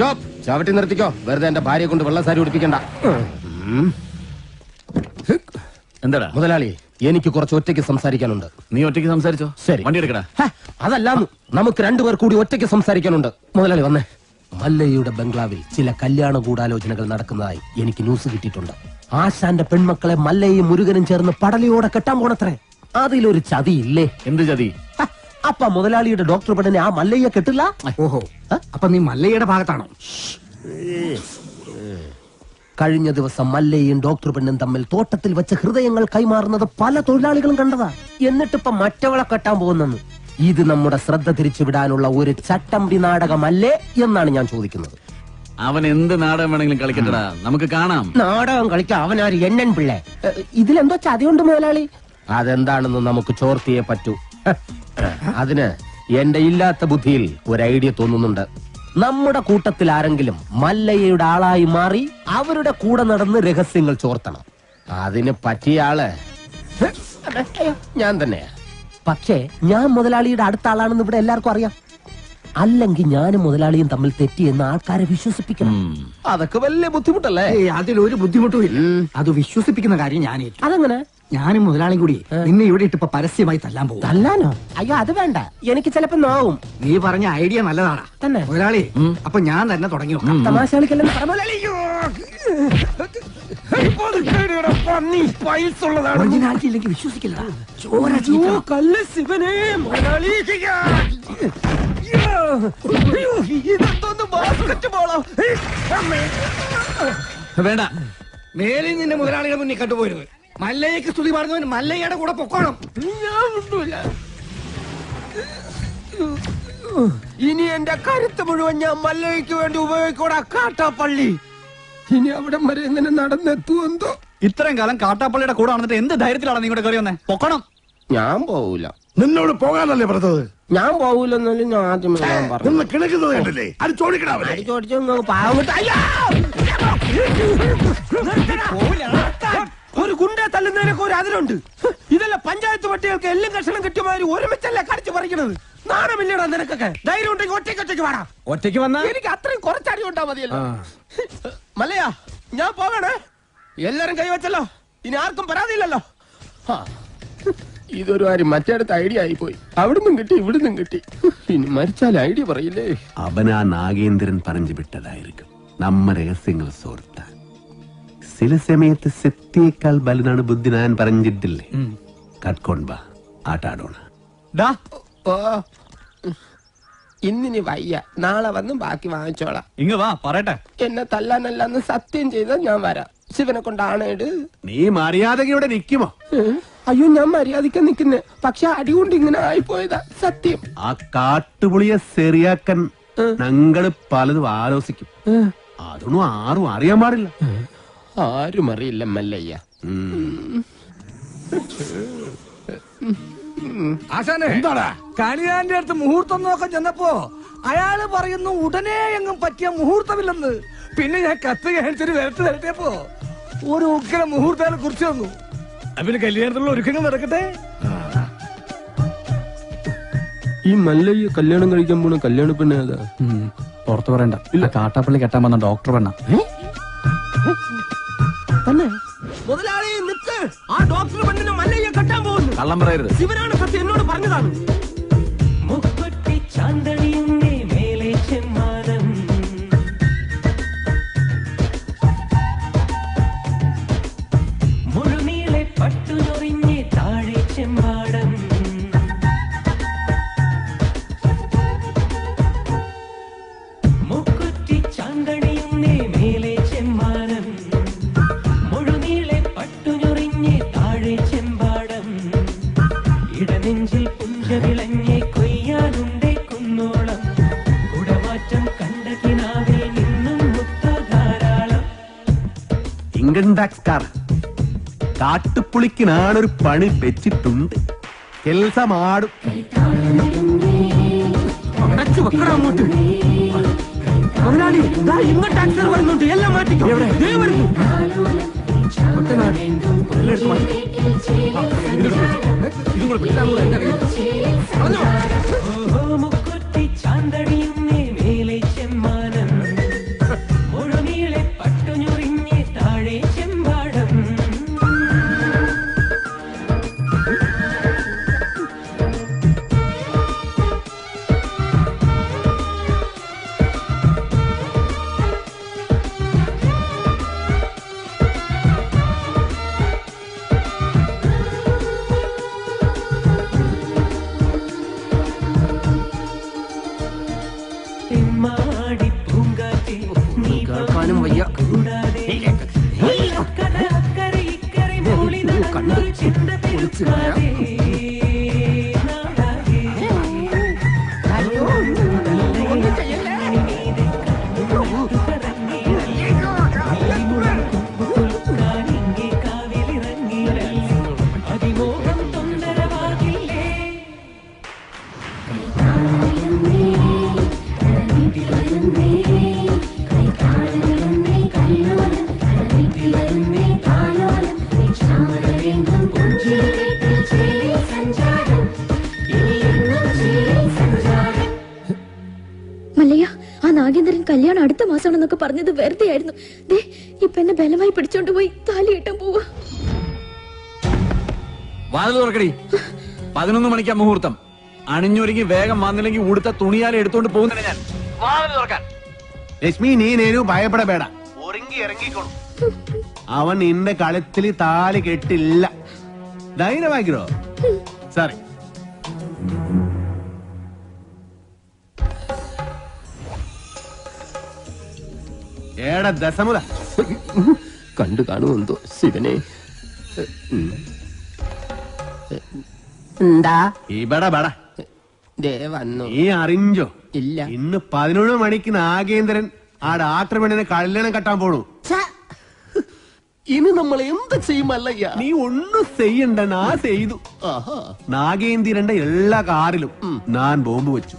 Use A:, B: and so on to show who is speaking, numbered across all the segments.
A: Stop. ചവിട്ടി നിർത്തിക്കോ. വെറുതെ എന്റെ ഭാര്യയെ കൊണ്ട് വെള്ളസാരി ഉടുപ്പിക്കണ്ട.
B: എന്താടാ?
A: മുതലാളി എനിക്ക് കുറച്ച് ഒറ്റയ്ക്ക് സംസാരിക്കാനുണ്ട്.
B: നീ ഒറ്റയ്ക്ക് സംസാരിച്ചോ?
A: ശരി.
B: വണ്ടി എടുക്കടാ.
A: അതല്ല നമുക്ക് രണ്ടുപേർ കൂടി ഒറ്റയ്ക്ക് സംസാരിക്കാനുണ്ട്. മുതലാളി വന്നേ. മല്ലയ്യയുടെ ബംഗ്ലാവിൽ ചില കല്യാണ ഗൂഢാലോചനകൾ നടക്കുന്നതായി എനിക്ക് ന്യൂസ് കിട്ടിയിട്ടുണ്ട്. ആശാന്റെ പെൺമക്കളെ മല്ലയും മുരുകനും ചേർന്ന് പടലയോടെ കെട്ടാൻ പോണത്രേ. അതിലൊരു ചതി ഇല്ലേ
B: എന്ത് ചതി?
A: അപ്പ മുതലാളിയുടെ ഡോക്ടർ പെടനെ ആ മല്ലയ്യ കെട്ടില്ല?
C: ഓഹോ. അപ്പൊ നീ മല്ലയ്യയുടെ ഭാഗത്താണോ?
A: കഴിഞ്ഞ ദിവസം മല്ലയും ഡോക്ടർ പെണ്ണും തമ്മിൽ തോട്ടത്തിൽ വെച്ച് ഹൃദയങ്ങൾ കൈമാറുന്നത് പല തൊഴിലാളികളും കണ്ടതാ. എന്നിട്ടിപ്പൊ മറ്റവളെ കെട്ടാൻ പോകുന്നെന്ന്? ഇത് നമ്മുടെ ശ്രദ്ധ തിരിച്ചുവിടാനുള്ള ഒരു ചട്ടമ്പി നാടകമല്ലേ എന്നാണ് ഞാൻ ചോദിക്കുന്നത്.
B: അവൻ എന്ത് നാടകം വേണമെങ്കിലും കളിക്കട്ടടാ. നമുക്ക് കാണാം.
A: നാടകം അവൻ അവനാര് എണ്ണൻ പിള്ളേ? ഇതിലെന്തോ ചതിയുണ്ട് മുതലാളി. അതെന്താണെന്ന് നമുക്ക് ചോർത്തിയേ പറ്റൂ. അതിന് എന്റെ ഇല്ലാത്ത ബുദ്ധിയിൽ ഒരു ഐഡിയ തോന്നുന്നുണ്ട്. നമ്മുടെ കൂട്ടത്തിൽ ആരെങ്കിലും മല്ലയ്യയുടെ ആളായി മാറി അവരുടെ കൂടെ നടന്ന് രഹസ്യങ്ങൾ ചോർത്തണം. അതിന് പറ്റിയ ആൾ ഞാൻ തന്നെയാ. പക്ഷേ ഞാൻ മുതലാളിയുടെ അടുത്ത ആളാണെന്ന് ഇവിടെ എല്ലാവർക്കും അറിയാം. അല്ലെങ്കിൽ ഞാനും മുതലാളിയും തമ്മിൽ തെറ്റിയെന്ന് ആൾക്കാരെ വിശ്വസിപ്പിക്കണം. അതൊക്കെ വലിയ ബുദ്ധിമുട്ടല്ലേ?
C: അതിലൊരു ബുദ്ധിമുട്ടും ഇല്ല. അത് വിശ്വസിപ്പിക്കുന്ന കാര്യം ഞാൻ
A: അതങ്ങനെ?
C: ഞാനും മുതലാളിയും കൂടി നിന്നെ ഇവിടെ ഇട്ടിപ്പോ പരസ്യമായി തല്ലാൻ പോകും
A: തല്ലാനോ? അയ്യോ അത് വേണ്ട. എനിക്ക് ചിലപ്പോ നോവും.
C: നീ പറഞ്ഞ ഐഡിയ നല്ലതാണ്
A: തന്നെ.
C: മുതലാളി അപ്പൊ ഞാൻ തന്നെ തുടങ്ങി
A: തമാശ
C: വിശ്വസിക്കില്ല
B: വേണ്ട.
C: മേലിൽ നിന്നെ മുതലാളിയുടെ മുന്നിൽ കണ്ടുപോയിരുന്നു മല്ലയ്ക്ക് സ്തുതി പറഞ്ഞവൻ മല്ലയ്യയുടെ കൂടെ പൊക്കോണം.
A: ഞാൻ ഇനി എന്റെ കരുത്ത് മുഴുവൻ ഞാൻ മല്ലയ്ക്ക് വേണ്ടി ഉപയോഗിക്കൂടാ കാട്ടാപ്പള്ളി. ഇനി അവിടെ വരെ എങ്ങനെ നടന്നെത്തുമെന്തോ
B: ഇത്രയും കാലം കാട്ടാപ്പള്ളിയുടെ കൂടെ നടന്നിട്ട് എന്ത് ധൈര്യത്തിലാണ് നീ ഇവിടെ കയറി വന്നേ? പൊക്കണം.
A: ഞാൻ പോവൂല.
D: നിന്നോട് പോകാനല്ലേ പറഞ്ഞത്?
A: ഞാൻ പോവൂലെന്നല്ലേ ഞാൻ ആദ്യമേ ഞാൻ പറഞ്ഞു.
D: നിന്ന് കിണക്കുന്നത് കണ്ടില്ലേ? അത് ചോദിക്കണാവല്ലേ
A: അടി ചോദിച്ചു നിങ്ങൾ പാവം വിട്ട് അയ്യോ! ഒരു ഗുണ്ടെ തല്ലുന്നതിനൊക്കെ ഒരു അതിലുണ്ട് ഇതല്ല പഞ്ചായത്ത് പട്ടികൾക്ക് എല്ലാം കഷണം കിട്ടിയമാതിരി ഒരുമിച്ചല്ലേ കടിച്ചു പറിക്കണത്? നാണമില്ലടാ നിനക്കൊക്കെ. ധൈര്യം ഉണ്ടെങ്കിൽ ഒറ്റയ്ക്ക് ഒറ്റയ്ക്ക് വേണം
C: ഒറ്റയ്ക്ക് വന്ന?
A: എനിക്ക് അത്രയും കുറച്ചടി ഉണ്ടാ മതിയല്ലോ. മലയാ ഞാൻ പോകണേ എല്ലാരും കൈവച്ചല്ലോ ഇനി ആർക്കും പരാതിയില്ലല്ലോ. ആ, ഇതൊരു കാര്യം മറ്റേടത്ത് ഐഡിയ ആയി പോയി അവിടുന്നും കിട്ടി ഇവിടുന്നും കിട്ടി. ഇനി മരിച്ചാൽ ഐഡിയ പറയില്ലേ?
E: അവൻ ആ നാഗേന്ദ്രൻ പറഞ്ഞു വിട്ടതായിരിക്കും. നമ്മ രഹസ്യങ്ങൾ സോർത്താൻ. ചില സമയത്ത് സത്യേക്കാൾ ബലനാണ് ബുദ്ധി ഞാൻ പറഞ്ഞിട്ടില്ലേ? കട്ട്കൊൺബ ആട്ടാടോണ.
A: ഇന്നിനി വയ്യ. നാളെ വന്ന് ബാക്കി വാങ്ങിച്ചോളാം.
B: ഇങ്ങ് വാ പറയട്ടെ.
A: എന്നെ തല്ലാനല്ലാന്ന് സത്യം ചെയ്താൽ ഞാൻ വരാം. ശിവനെ കൊണ്ടാണേട്
E: നീ മര്യാദകയോടെ നിൽക്കുമോ?
A: അയ്യോ ഞാൻ മര്യാദയ്ക്ക് നിൽക്കുന്നേ പക്ഷെ അടികൊണ്ട് ഇങ്ങനെ ആയിപ്പോയതാ. സത്യം.
E: ആ കാട്ടുപുളിയെ ശരിയാക്കാൻ ഞങ്ങൾ പലതും ആലോചിക്കും അതൊന്നും ആരും അറിയാൻ പാടില്ല.
A: ആരും അറിയില്ല മല്ലയ്യ.
F: ആശാനെ
D: എന്താടാ?
F: കണിയാന്റെ അടുത്ത് മുഹൂർത്തം നോക്കാൻ ചെന്നപ്പോ അയാൾ പറയുന്നു ഉടനെ എങ്ങും പറ്റിയ മുഹൂർത്തമില്ലെന്ന്. പിന്നെ ഞാൻ കത്ത് കാണിച്ചൊരു വരട്ട് വരട്ടിയപ്പോ ഒരു ഉഗ്ര മുഹൂർത്തങ്ങളെ കുറിച്ച് തന്നു പിന്നെ കല്യാണത്തിലുള്ള ഒരുക്കങ്ങൾ നടക്കട്ടെ?
A: ഈ മല്ലയ്യ കല്യാണം കഴിക്കാൻ പോണ കല്യാണ പെണ്ണ ഏതാ?
B: പുറത്തു പറയണ്ട. ഇല്ല. കാട്ടാപ്പള്ളി കെട്ടാൻ വന്ന ഡോക്ടർ പെണ്ണ.
A: തന്നെ? മുതലാളി ആ ഡോക്ടർ പെണ്ണിനെ മല്ലയ്യ കെട്ടാൻ പോകുന്നു.
B: കള്ളം പറയരുത്.
A: ശിവനാണ് സത്യം എന്നോട് പറഞ്ഞതാണ്.
G: ഇടനെഞ്ചിൽ പുഞ്ചവിളഞ്ഞെ കൊയ്യാനുണ്ടേ കുന്നോളം. കുടമാറ്റം കണ്ട കിനാവിൽ നിന്നും മുത്ത ധാരാളം
E: ഇൻകം ടാക്സ് കാർ കാട്ടുപുളിക്ക് പണി വെച്ചിട്ടുണ്ട്. കെൽസമാടും.
A: അടച്ചു വെക്കണം അങ്ങോട്ട്. മുതലാളി ഇങ്ങോട്ട് ടാക്സർ വരുന്നുണ്ട്. എല്ലാം മാറ്റിക്കോ. ദേ വരുന്നു.
G: ഓഹോ മുക്കുറ്റി ചാന്തടിയുന്നേ
H: Yeah. കല്യാണം അടുത്ത മാസമാണെന്നൊക്കെ പറഞ്ഞത് വെറുതെ ആയിരുന്നു. ദേ ഇപ്പൊ എന്നെ ബലമായി പിടിച്ചോണ്ട് പോയി താലി കെട്ടാൻ പോവാ.
B: വാതിൽ തുറക്കടി. പതിനൊന്ന് മണിക്കാ മുഹൂർത്തം. അണിഞ്ഞൊരുങ്ങി വേഗം വന്നില്ലെങ്കിൽ ഉടുത്ത തുണിയാലെ എടുത്തോണ്ട് പോകുന്നില്ല ഞാൻ. വാതിൽ തുറക്കാൻ.
E: ലക്ഷ്മി നീ നേരു ഒരുങ്ങി ഇറങ്ങിക്കോളൂ. അവൻ നിന്റെ കളത്തിൽ താലി കെട്ടില്ല. ധൈര്യമാക്കിരോ സോറി ഏടാ ദശമുല.
A: കണ്ടു കാണുമെന്തോ ശിവനെ. എന്താ?
E: ഇവിടെ ബട
A: ദേ വന്നു.
E: നീ അറിഞ്ഞോ
A: ഇല്ല.
E: ഇന്ന് പതിനൊന്ന് മണിക്ക് നാഗേന്ദ്രൻ ആ ഡാക്ടർ പെണ്ണിനെ കല്യാണം കെട്ടാൻ പോണു!
A: ഇനി നമ്മൾ എന്ത് ചെയ്യുമല്ലയ്യ
E: നീ ഒന്നും ചെയ്യണ്ട നാ ചെയ്തു നാഗേന്ദ്രന്റെ എല്ലാ കാറിലും ഞാൻ ബോംബ് വെച്ചു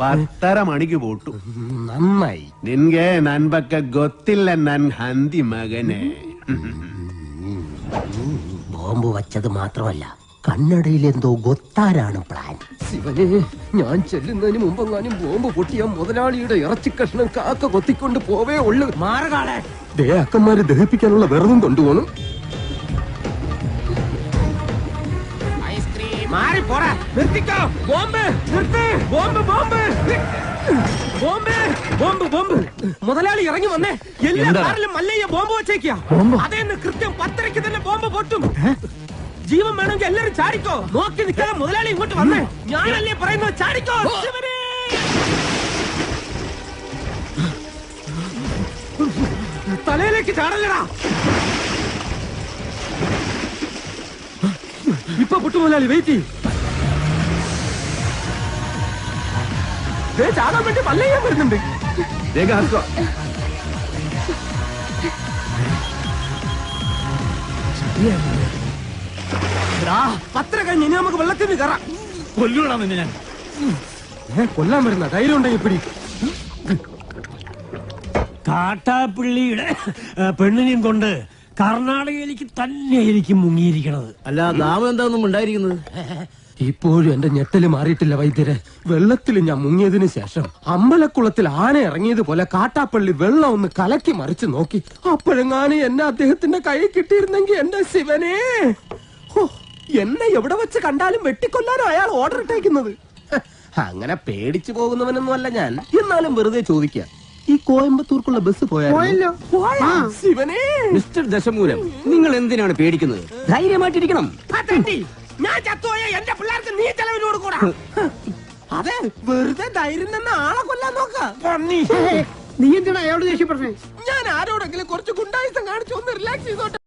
E: പത്തര മണിക്ക് പോട്ടു
A: നന്നായി
E: നിൻകെ നൻപക്ക ഗൊത്തില്ല നൻ ഹന്തി മകനെ
A: ബോംബ് വച്ചത് മാത്രമല്ല കണ്ണടയിൽ എന്തോ ഗൊത്താരാണ് പ്ലാൻ? ശിവനെ ഞാൻ ചെല്ലുന്നതിന് മുമ്പെങ്ങാനും ബോംബ് പൊട്ടിയ മുതലാളിയുടെ ഇറച്ചി കഷ്ണം കാക്ക കൊത്തിക്കൊണ്ട് പോവേ ഉള്ളു. മാറുകാളെ. ദേ അക്കന്മാര് ദഹിപ്പിക്കാനുള്ള വെറുതും കൊണ്ടുപോകണം മാറി പോടാ. നിർത്തിക്കോ. ബോംബ് നിർത്ത്. Bomb bomb. Bomb bomb bomb. മുതലാളി ഇറങ്ങി വന്നേ. എല്ലാ കാറിലും മല്ലയ്യ ബോംബ് വെച്ചേക്കാ അതേന്ന് കൃത്യം പത്തരയ്ക്ക് തന്നെ ബോംബ് പൊട്ടും. ജീവൻ വേണമെങ്കിൽ എല്ലാരും ചാടിക്കോ. നോക്കി നിൽക്കാതെ മുതലാളി ഇങ്ങോട്ട് വന്നേ. ഞാനല്ലേ പറയുന്നത്? ചാടിക്കോ. ശിവനെ. തലയിലേക്ക് ചാടല്ലടാ. ഇപ്പൊ പുട്ടു മുതലാളി വെയിറ്റ് ചെയ്യും. ചാടാൻ വേണ്ടി പല്ലയ്യാൻ വരുന്നുണ്ട്.
E: വേഗം
A: Yeah. പത്തര കഴിഞ്ഞ് ഇനി നമുക്ക് വെള്ളത്തിൽ നിന്ന് കയറാം.
B: കൊല്ലൂടാ നിന്നെ ഞാൻ.
A: ഏ, കൊല്ലാൻ വരുന്ന ധൈര്യം ഉണ്ടെങ്കിൽ പിടി.
I: കാട്ടാപ്പിള്ളിയുടെ പെണ്ണിനെയും കൊണ്ട് കർണാടകയിലേക്ക് തന്നെ എനിക്ക് മുങ്ങിയിരിക്കണത്.
C: അല്ല നാമം എന്താണെന്നും ഉണ്ടായിരിക്കുന്നത്
A: ഇപ്പോഴും എന്റെ ഞെട്ടൽ മാറിയിട്ടില്ല വൈദ്യരെ. വെള്ളത്തിൽ ഞാൻ മുങ്ങിയതിനു ശേഷം അമ്പലക്കുളത്തിൽ ആന ഇറങ്ങിയതുപോലെ കാട്ടാപ്പള്ളി വെള്ളം ഒന്ന് കലക്കി മറിച്ചു നോക്കി. അപ്പോഴെങ്ങാനും എന്നെ അദ്ദേഹത്തിന്റെ കൈ കിട്ടിയിരുന്നെങ്കിൽ എന്റെ ശിവനെ. എന്നെ എവിടെ വെച്ച് കണ്ടാലും വെട്ടിക്കൊല്ലാനോ അയാൾ ഓർഡർ ഇട്ടേക്കുന്നത്? അങ്ങനെ പേടിച്ചു പോകുന്നവനൊന്നും അല്ല ഞാൻ. എന്നാലും വെറുതെ ചോദിക്കാം. ഈ കോയമ്പത്തൂർക്കുള്ള ബസ് പോയാലോ ശിവനെ.
C: മിസ്റ്റർ ദശമൂലം നിങ്ങൾ എന്തിനാണ് പേടിക്കുന്നത്? ധൈര്യമായിട്ടിരിക്കണം.
A: ഞാൻ ചത്തുപോയ എന്റെ പിള്ളേർക്ക് നീ ചെലവിനോട് കൂടാ. അതെ വെറുതെ ധൈര്യം തന്നെ ആളെ കൊല്ലാൻ നോക്ക.
C: നീ എന്തിനാ അയാളോട് ദേഷ്യപ്പെടുന്നത്
A: ഞാൻ ആരോടെങ്കിലും കുറച്ച് ഗുണ്ടായുസം കാണിച്ചു ഒന്ന് റിലാക്സ് ചെയ്തോട്ടെ.